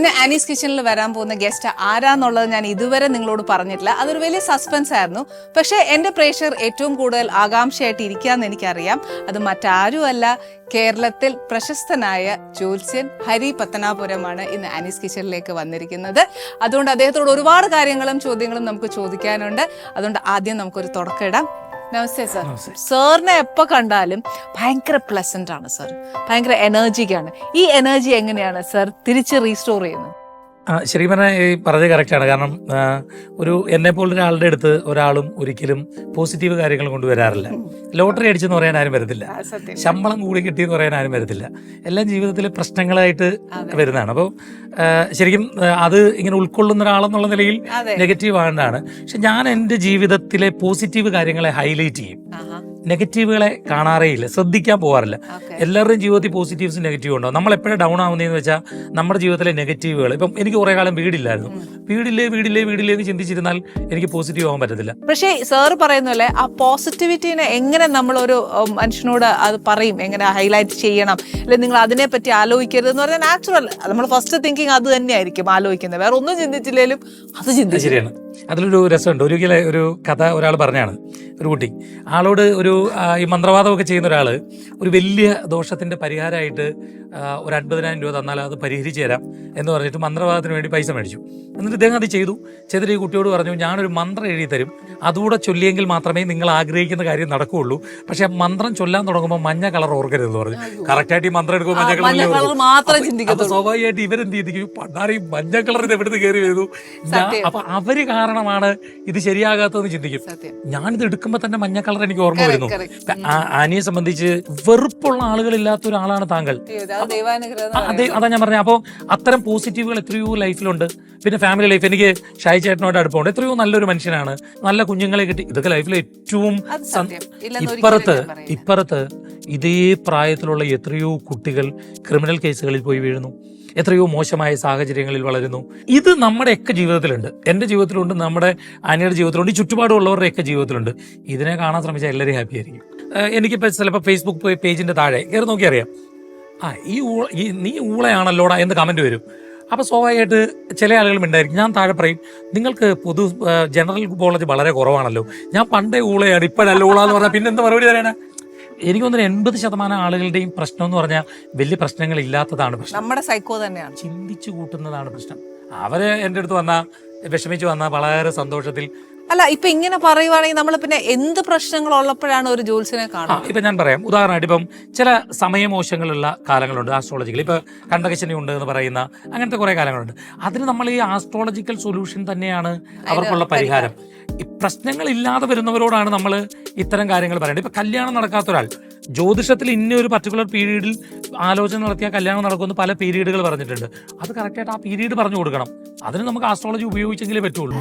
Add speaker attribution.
Speaker 1: പിന്നെ ആനീസ് കിച്ചണിൽ വരാൻ പോകുന്ന ഗസ്റ്റ് ആരാന്നുള്ളത് ഞാൻ ഇതുവരെ നിങ്ങളോട് പറഞ്ഞിട്ടില്ല. അതൊരു വലിയ സസ്പെൻസ് ആയിരുന്നു. പക്ഷേ എന്റെ പ്രേക്ഷകർ ഏറ്റവും കൂടുതൽ ആകാംക്ഷയായിട്ട് ഇരിക്കാന്ന് എനിക്കറിയാം. അത് മറ്റാരുമല്ല. കേരളത്തിൽ പ്രശസ്തനായ ജ്യോത്സ്യൻ ഹരി പത്തനാപുരമാണ് ഇന്ന് ആനീസ് കിച്ചണിലേക്ക് വന്നിരിക്കുന്നത്. അതുകൊണ്ട് അദ്ദേഹത്തോട് ഒരുപാട് കാര്യങ്ങളും ചോദ്യങ്ങളും നമുക്ക് ചോദിക്കാനുണ്ട്. അതുകൊണ്ട് ആദ്യം നമുക്കൊരു തുടക്കമിടാം. നമസ്തേ സർ സാറിനെ എപ്പോൾ കണ്ടാലും ഭയങ്കര പ്ലസന്റ് ആണ് സാർ ഭയങ്കര എനർജിക്കാണ് ഈ എനർജി എങ്ങനെയാണ് സാർ തിരിച്ച് റീസ്റ്റോർ ചെയ്യുന്നത്?
Speaker 2: പറഞ്ഞാൽ ഈ പറഞ്ഞത് കറക്റ്റാണ് കാരണം ഒരു എന്നെ പോലുള്ള ഒരാളുടെ അടുത്ത് ഒരാളും ഒരിക്കലും പോസിറ്റീവ് കാര്യങ്ങൾ കൊണ്ടുവരാറില്ല. ലോട്ടറി അടിച്ചെന്ന് പറയാൻ ആരും വരത്തില്ല. ശമ്പളം കൂടി കിട്ടിയെന്ന് പറയാൻ ആരും വരത്തില്ല. എല്ലാം ജീവിതത്തിൽ പ്രശ്നങ്ങളായിട്ട് വരുന്നതാണ്. അപ്പോൾ ശരിക്കും അത് ഇങ്ങനെ ഉൾക്കൊള്ളുന്ന ഒരാളെന്നുള്ള നിലയിൽ നെഗറ്റീവ് ആണെന്നാണ്. പക്ഷെ ഞാൻ എന്റെ ജീവിതത്തിലെ പോസിറ്റീവ് കാര്യങ്ങളെ ഹൈലൈറ്റ് ചെയ്യും.
Speaker 1: ആഹാ
Speaker 2: കാണാറേ ഇല്ല ശ്രദ്ധിക്കാൻ പോകാറില്ല എല്ലാവരുടെയും ജീവിതത്തിൽ പോസിറ്റീവ്സ് നെഗറ്റീവ് ഉണ്ടോ? നമ്മൾ എപ്പോഴും ഡൗൺ ആവുന്നതെന്ന് വെച്ചാൽ നമ്മുടെ ജീവിതത്തിലെ നെഗറ്റീവുകൾ ഇപ്പം എനിക്ക് കുറേ കാലം വീടില്ലായിരുന്നു. വീടില്ലേ വീടില്ലേ വീടില്ലേ എന്ന് ചിന്തിച്ചിരുന്നാൽ എനിക്ക് പോസിറ്റീവ് ആവാൻ പറ്റത്തില്ല.
Speaker 1: പക്ഷേ സാർ പറയുന്ന പോലെ ആ പോസിറ്റിവിറ്റീനെ എങ്ങനെ നമ്മൾ ഒരു മനുഷ്യനോട് അത് പറയും? എങ്ങനെ ഹൈലൈറ്റ് ചെയ്യണം? അല്ലെങ്കിൽ നിങ്ങൾ അതിനെ പറ്റി ആലോചിക്കരുത് എന്ന് പറഞ്ഞാൽ നാച്ചുറൽ നമ്മൾ ഫസ്റ്റ് തിങ്കിങ് അത് തന്നെയായിരിക്കും ആലോചിക്കുന്നത്. വേറെ ഒന്നും ചിന്തിച്ചില്ലെങ്കിലും അത്
Speaker 2: അത്
Speaker 1: ചിന്തിച്ചു
Speaker 2: ശരിയാണ് അതിലൊരു രസമുണ്ട്. ഒരിക്കലെ ഒരു കഥ ഒരാൾ പറഞ്ഞാണ്. ഒരു കുട്ടി. ആളോട് ഒരു ഈ മന്ത്രവാദമൊക്കെ ചെയ്യുന്ന ഒരാൾ ഒരു വലിയ ദോഷത്തിന്റെ പരിഹാരമായിട്ട് ഒരു അൻപതിനായിരം രൂപ തന്നാൽ അത് പരിഹരിച്ചു തരാം എന്ന് പറഞ്ഞിട്ട് മന്ത്രവാദത്തിന് വേണ്ടി പൈസ മേടിച്ചു. എന്നിട്ട് ഇദ്ദേഹം അത് ചെയ്തു. ചെയ്തിട്ട് ഈ കുട്ടിയോട് പറഞ്ഞു ഞാനൊരു മന്ത്രം എഴുതി തരും. അതുകൂടെ ചൊല്ലിയെങ്കിൽ മാത്രമേ നിങ്ങൾ ആഗ്രഹിക്കുന്ന കാര്യം നടക്കുകയുള്ളൂ. പക്ഷെ മന്ത്രം ചൊല്ലാൻ തുടങ്ങുമ്പോൾ മഞ്ഞ കളർ ഓർക്കരുതെന്ന് പറഞ്ഞു. കറക്റ്റായിട്ട് ഈ മന്ത്രം എടുക്കുമ്പോൾ മഞ്ഞ കളർ മാത്രം
Speaker 1: ചിന്തിക്കും
Speaker 2: സ്വാഭാവികമായിട്ട് ഇവരെന്ത് ചെയ്തിരിക്കും പണ്ടാറി മഞ്ഞ കളർ ഇത് എവിടുന്ന് കയറി വരുന്നു? അപ്പൊ അവർ കാരണമാണ് ഇത് ശരിയാകാത്തതെന്ന് ചിന്തിക്കും. ഞാനിത് എടുക്കുമ്പോൾ തന്നെ മഞ്ഞ കളർ എനിക്ക് ഓർമ്മ വരുന്നു. ആനിയെ സംബന്ധിച്ച് വെറുപ്പുള്ള ആളുകളില്ലാത്ത ഒരാളാണ് താങ്കൾ. അതെ അതാ ഞാൻ പറഞ്ഞത് അപ്പോൾ അത്തരം പോസിറ്റീവുകൾ എത്രയോ ലൈഫിലുണ്ട്. പിന്നെ ഫാമിലി ലൈഫ് എനിക്ക് ഷായി ചേട്ടനോട് അടുപ്പമുണ്ട്. എത്രയോ നല്ലൊരു മനുഷ്യനാണ്. നല്ല കുഞ്ഞുങ്ങളെ കിട്ടി. ഇതൊക്കെ ലൈഫിൽ ഏറ്റവും ഇപ്പുറത്ത് ഇപ്പുറത്ത് ഇതേ പ്രായത്തിലുള്ള എത്രയോ കുട്ടികൾ ക്രിമിനൽ കേസുകളിൽ പോയി വീഴുന്നു. എത്രയോ മോശമായ സാഹചര്യങ്ങളിൽ വളരുന്നു. ഇത് നമ്മുടെയൊക്കെ ജീവിതത്തിലുണ്ട്. എന്റെ ജീവിതത്തിലുണ്ട് നമ്മുടെ അനിയുടെ ജീവിതത്തിലുണ്ട് ഈ ചുറ്റുപാടുള്ളവരുടെയൊക്കെ ജീവിതത്തിലുണ്ട്. ഇതിനെ കാണാൻ ശ്രമിച്ചാൽ എല്ലാവരും ഹാപ്പി ആയിരിക്കും. എനിക്കിപ്പോ എനിക്കിപ്പോൾ ചിലപ്പോൾ ഫേസ്ബുക്ക് പേജിന്റെ താഴെ കയറി നോക്കി അറിയാം ആ ഈ ഊള ഈ നീ ഊളയാണല്ലോടാ എന്ന് കമന്റ് വരും. അപ്പോൾ സ്വാഭാവികമായിട്ട് ചില ആളുകളും ഉണ്ടായിരിക്കും. ഞാൻ താഴെ പറയും നിങ്ങൾക്ക് പൊതു ജനറൽ കോളേജ് വളരെ കുറവാണല്ലോ. ഞാൻ പണ്ടേ ഊളയാണ് ഇപ്പോഴല്ല ഊള എന്ന് പറഞ്ഞാൽ പിന്നെ എന്ത് മറുപടി തരാനാ എനിക്ക് തോന്നുന്നു എൺപത് ശതമാനം ആളുകളുടെയും പ്രശ്നം എന്ന് പറഞ്ഞാൽ വലിയ പ്രശ്നങ്ങൾ ഇല്ലാത്തതാണ് പ്രശ്നം.
Speaker 1: നമ്മുടെ സൈക്കോ തന്നെയാണ്.
Speaker 2: ചിന്തിച്ചു കൂട്ടുന്നതാണ് പ്രശ്നം. അവർ എന്റെ അടുത്ത് വന്നാൽ വിഷമിച്ച് വന്നാൽ വളരെ സന്തോഷത്തിൽ
Speaker 1: അല്ല ഇപ്പൊ ഇങ്ങനെ പറയുവാണെങ്കിൽ നമ്മൾ പിന്നെ എന്ത് പ്രശ്നങ്ങൾ ഉള്ളപ്പോഴാണ് ഒരു ജോത്സ്യനെ കാണുന്നത്?
Speaker 2: ഇപ്പൊ ഞാൻ പറയാം. ഉദാഹരണമായിട്ട് ഇപ്പം ചില സമയമോശങ്ങളുള്ള കാലങ്ങളുണ്ട് ആസ്ട്രോളജിക്കൽ ഇപ്പൊ കണ്ടകശനി ഉണ്ട് എന്ന് പറയുന്ന അങ്ങനത്തെ കുറെ കാലങ്ങളുണ്ട്. അതിന് നമ്മൾ ഈ ആസ്ട്രോളജിക്കൽ സൊല്യൂഷൻ തന്നെയാണ് അവർക്കുള്ള പരിഹാരം. പ്രശ്നങ്ങൾ ഇല്ലാതെ വരുന്നവരോടാണ് നമ്മൾ ഇത്തരം കാര്യങ്ങൾ പറയുന്നത് ഇപ്പൊ കല്യാണം നടക്കാത്ത ഒരാൾ. ജ്യോതിഷത്തിൽ ഇന്ന ഒരു പർട്ടിക്കുലർ പീരീഡിൽ ആലോചന നടത്തിയാൽ കല്യാണം നടക്കുമെന്ന് പല പീരീഡുകൾ പറഞ്ഞിട്ടുണ്ട്. അത് കറക്റ്റായിട്ട് ആ പീരീഡ് പറഞ്ഞു കൊടുക്കണം. അതിന് നമുക്ക് ആസ്ട്രോളജി ഉപയോഗിച്ചെങ്കിലേ പറ്റുള്ളൂ.